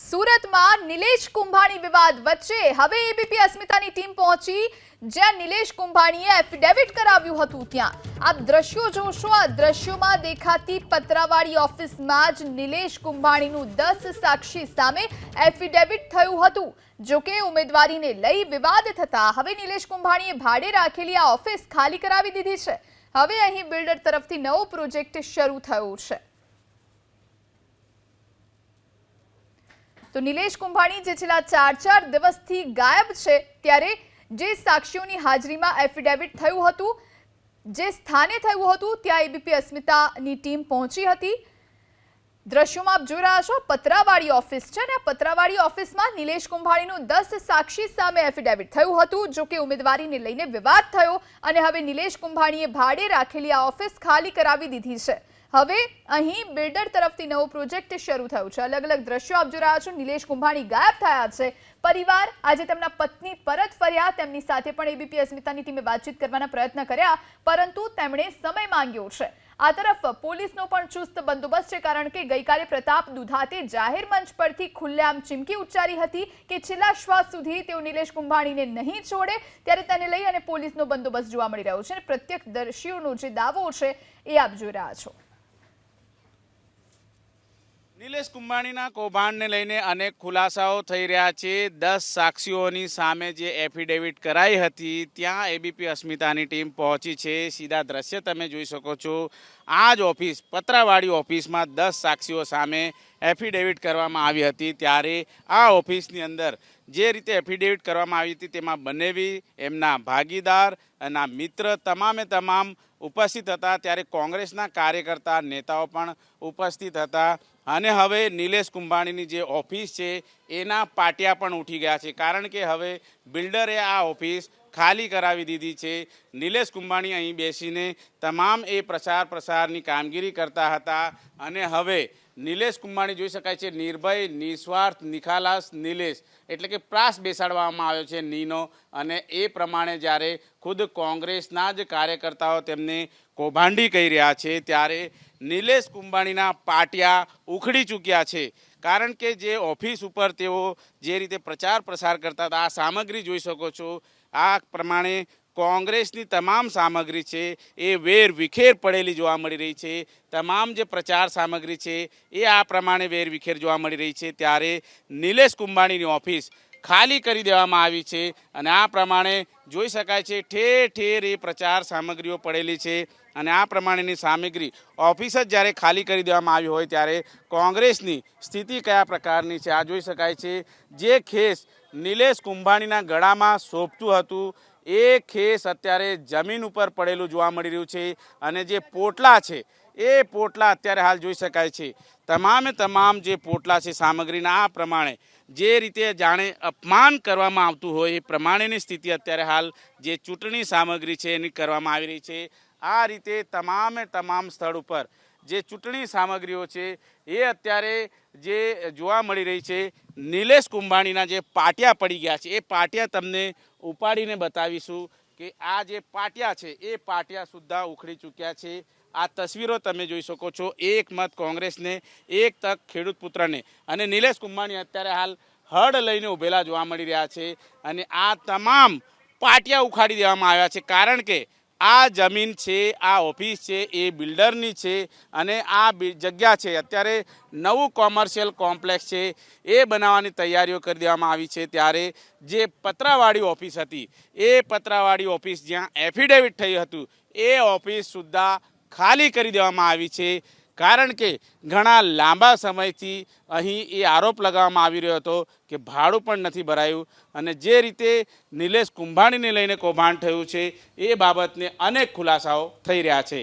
સુરતમાં નિલેશ કુંભાણી વિવાદ વચ્ચે હવે એબીપી અસ્મિતાની ટીમ પહોંચી, જ્યાં નિલેશ કુંભાણીએ એફિડેવિટ કરાવ્યું હતું ત્યાં. આપ દ્રશ્યો જોશો, આ દ્રશ્યોમાં દેખાતી પતરાવાળી ઓફિસમાં જ નિલેશ કુંભાણીનું દસ સાક્ષી સામે એફિડેવિટ થયું હતું. જો કે ઉમેદવારીને લઈ વિવાદ થતા હવે નિલેશ કુંભાણીએ ભાડે રાખેલી આ ઓફિસ ખાલી કરાવી દીધી છે. હવે અહીં બિલ્ડર તરફથી નવો પ્રોજેક્ટ શરૂ થયો છે. તો નિલેશ કુંભાણી જે છેલ્લા ચાર ચાર દિવસથી ગાયબ છે, ત્યારે જે સાક્ષીઓની હાજરીમાં એફિડેવિટ થયું હતું, જે સ્થાને થયું હતું, ત્યાં એબીપી અસ્મિતાની ટીમ પહોંચી હતી. દ્રશ્યોમાં આપ જોઈ રહ્યા છો પત્રાવાળી ઓફિસ છે ને પતરાવાળી ઓફિસમાં નિલેશ કુંભાણીનું દસ સાક્ષી સામે એફિડેવિટ થયું હતું જો કે ઉમેદવારીને લઈને વિવાદ થયો અને હવે નિલેશ કુંભાણીએ ભાડે રાખેલી આ ઓફિસ ખાલી કરાવી દીધી છે. હવે અહીં બિલ્ડર તરફથી નવો પ્રોજેક્ટ શરૂ થયો છે. અલગ અલગ દ્રશ્યો આપ જોઈ રહ્યા છો. નિલેશ કુંભાણી ગાયબ થયા છે. પરિવાર આજે તેમના પત્ની પરત ફર્યા. તેમની સાથે પણ એબીપી અસ્મિતાની ટીમે વાતચીત કરવાના પ્રયત્ન કર્યા, પરંતુ તેમણે સમય માંગ્યો છે. આ તરફ પોલીસનો પણ ચુસ્ત બંદોબસ્ત છે, કારણ કે ગઈકાલે પ્રતાપ દુધાતે જાહેર મંચ પરથી ખુલ્લેઆમ ચીમકી ઉચ્ચારી હતી કે છેલ્લા શ્વાસ સુધી તેઓ નિલેશ કુંભાણીને નહીં છોડે. ત્યારે તેને લઈ અને પોલીસનો બંદોબસ્ત જોવા મળી રહ્યો છે. અને પ્રત્યક્ષદર્શીઓનો જે દાવો છે, એ આપ જોઈ રહ્યા છો. નિલેશ કુંભાણીના કૌભાંડને લઈને અનેક ખુલાસાઓ થઈ રહ્યા છે. દસ સાક્ષીઓની સામે જે એફિડેવિટ કરાઈ હતી, ત્યાં એબીપી અસ્મિતાની ટીમ પહોંચી છે. સીધા દ્રશ્ય તમે જોઈ શકો છો. આ જ ઓફિસ પત્રાવાળી ઓફિસમાં દસ સાક્ષીઓ સામે એફિડેવિટ કરવામાં આવી હતી. ત્યારે આ ઓફિસની અંદર જે રીતે એફિડેવિટ કરવામાં આવી હતી તેમાં બનેવી, એમના ભાગીદાર અને મિત્ર, તમામે તમામ ઉપસ્થિત હતા ત્યારે કોંગ્રેસના કાર્યકર્તા, નેતાઓ પણ ઉપસ્થિત હતા. અને હવે નિલેશ કુંભાણીની જે ઓફિસ છે, એના પાટિયા પણ ઉઠી ગયા છે. કારણ કે હવે બિલ્ડરે આ ઓફિસ ખાલી કરાવી દીધી છે. નિલેશ કુંભાણી અહીં બેસીને તમામ એ પ્રચાર પ્રસારની કામગીરી કરતા હતા અને હવે નિલેશ કુંભાણી જોઈ શકાય છે નિર્ભય, નિસ્વાર્થ, નિખાલાસ નિલેશ એટલે કે પ્રાસ બેસાડવામાં આવ્યો છે નીનો અને એ પ્રમાણે જ્યારે ખુદ કોંગ્રેસના જ કાર્યકર્તાઓ તેમને કૌભાંડી કહી રહ્યા છે ત્યારે નિલેશ કુંભાણીના પાટિયા ઉખડી ચૂક્યા છે. કારણ કે જે ઓફિસ ઉપર તેઓ જે રીતે પ્રચાર પ્રસાર કરતા હતા, આ સામગ્રી જોઈ શકો છો આ પ્રમાણે કોંગ્રેસની તમામ સામગ્રી છે એ વેર વિખેર પડેલી જોવા મળી રહી છે. તમામ જે પ્રચાર સામગ્રી છે એ આ પ્રમાણે વેર વિખેર જોવા મળી રહી છે. ત્યારે નિલેશ કુંભાણીની ઓફિસ ખાલી કરી દેવામાં આવી છે અને આ પ્રમાણે જોઈ શકાય છે ઠેર ઠેર એ પ્રચાર સામગ્રીઓ પડેલી છે અને આ પ્રમાણેની સામગ્રી ઓફિસ જ જ્યારે ખાલી કરી દેવામાં આવી હોય ત્યારે કોંગ્રેસની સ્થિતિ કયા પ્રકારની છે આ જોઈ શકાય છે. જે ખેસ નિલેશ કુંભાણીના ગળામાં સોંપતું હતું, એ ખેસ અત્યારે જમીન ઉપર પડેલું જોવા મળી રહ્યું છે અને જે પોટલા છે, એ પોટલા અત્યારે હાલ જોઈ શકાય છે. તમામે તમામ જે પોટલા છે સામગ્રીના, આ પ્રમાણે જે રીતે જાણે અપમાન કરવામાં આવતું હોય એ પ્રમાણેની સ્થિતિ અત્યારે હાલ જે ચૂંટણી સામગ્રી છે એની કરવામાં આવી રહી છે. આ રીતે તમામે તમામ સ્થળ ઉપર જે ચૂંટણી સામગ્રીઓ છે એ અત્યારે જે જોવા મળી રહી છે, નિલેશ કુંભાણીના જે પાટિયા પડી ગયા છે, એ પાટિયા તમને ઉપાડીને બતાવીશું કે આ જે પાટિયા છે, એ પાટિયા સુદ્ધા ઉખડી ચૂક્યા છે. આ તસવીરો તમે જોઈ શકો છો. એક મત કોંગ્રેસને, એક તક ખેડૂત પુત્રને. અને નિલેશ કુંભાણી અત્યારે હાલ હળ લઈને ઉભેલા જોવા મળી રહ્યા છે. અને આ તમામ પાટિયા ઉખાડી દેવામાં આવ્યા છે. કારણ કે આ જમીન છે, આ ઓફિસ છે, એ બિલ્ડરની છે અને આ જગ્યા છે. અત્યારે નવું કોમર્શિયલ કોમ્પ્લેક્સ છે. એ બનાવવાની તૈયારીઓ કરી દેવામાં આવી છે. ત્યારે જે પતરાવાળી ઓફિસ હતી, એ પતરાવાળી ઓફિસ જ્યાં એફિડેવિટ થઈ હતું, એ ઓફિસ સુદ્ધા ખાલી કરી દેવામાં આવી છે. કારણ કે ઘણા લાંબા સમયથી અહીં એ આરોપ લગાવવામાં આવી રહ્યો હતો કે ભાડું પણ નથી ભરાયું અને જે રીતે નિલેશ કુંભાણીને લઈને કૌભાંડ થયું છે, એ બાબતને અનેક ખુલાસાઓ થઈ રહ્યા છે.